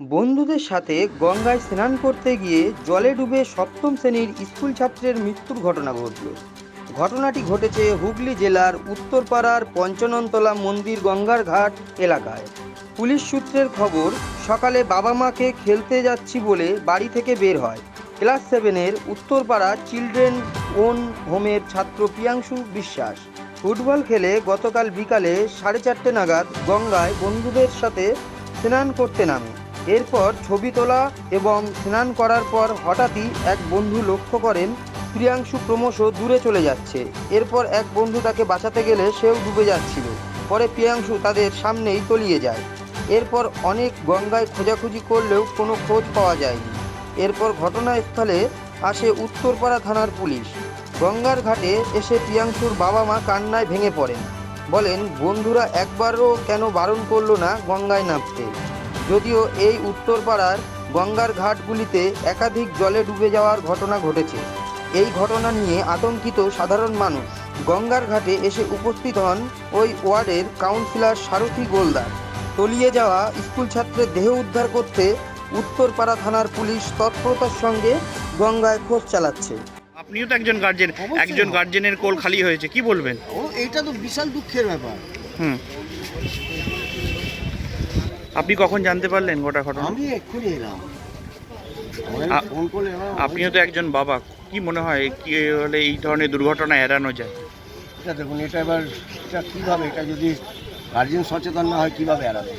বন্ধুদের সাথে গঙ্গায় স্নান করতে গিয়ে জলে ডুবে সপ্তম শ্রেণির স্কুল ছাত্রের মৃত্যুর ঘটনা ঘটল। ঘটনাটি ঘটেছে হুগলি জেলার উত্তরপাড়ার পঞ্চননতলা মন্দির গঙ্গার ঘাট এলাকায়। পুলিশ সূত্রের খবর, সকালে বাবা মাকে খেলতে যাচ্ছি বলে বাড়ি থেকে বের হয়। ক্লাস সেভেনের উত্তরপাড়া চিলড্রেন ওন হোমের ছাত্র প্রিয়াংশু বিশ্বাস। ফুটবল খেলে গতকাল বিকালে সাড়ে চারটে নাগাদ গঙ্গায় বন্ধুদের সাথে স্নান করতে নামে। এরপর ছবি তোলা এবং স্নান করার পর হঠাৎই এক বন্ধু লক্ষ্য করেন, প্রিয়াংশু ক্রমশ দূরে চলে যাচ্ছে। এরপর এক বন্ধু তাকে বাঁচাতে গেলে সেও ডুবে যাচ্ছিল। পরে প্রিয়াংশু তাদের সামনেই তলিয়ে যায়। এরপর অনেক গঙ্গায় খোঁজাখুঁজি করলেও কোনো খোঁজ পাওয়া যায়নি। এরপর ঘটনাস্থলে আসে উত্তরপাড়া থানার পুলিশ। গঙ্গার ঘাটে এসে প্রিয়াংশুর বাবা মা কান্নায় ভেঙে পড়েন। বলেন, বন্ধুরা একবারও কেন বারণ করল না গঙ্গায় নামতে? যদিও এই উত্তরপাড়ার গঙ্গার ঘাটগুলিতে একাধিক জলে ডুবে যাওয়ার ঘটনা ঘটেছে। এই ঘটনা নিয়ে আতঙ্কিত সাধারণ মানুষ। গঙ্গার ঘাটে এসে উপস্থিত হন ওই ওয়ার্ডের কাউন্সিলর সারথী গোলদার। তলিয়ে যাওয়া স্কুল ছাত্রের দেহ উদ্ধার করতে উত্তরপাড়া থানার পুলিশ তৎপরতার সঙ্গে গঙ্গায় খোঁজ চালাচ্ছে। আপনিও তো একজন গার্জেন একজন গার্জেনের কোল খালি হয়েছে কি বলবেন? ও এটা তো বিশাল দুঃখের ব্যাপার। হুম। আপনি কখন জানতে পারলেন গোটা ঘটনা? আমি এক্ষুনি এলাম। আপনিও তো একজন বাবা। কি মনে হয় কি হলে এই ধরনের দুর্ঘটনা এড়ানো যায়? এটা দেখুন এটা এবার এটা কীভাবে এটা যদি গার্জেন সচেতন না হয় কীভাবে এড়াবে?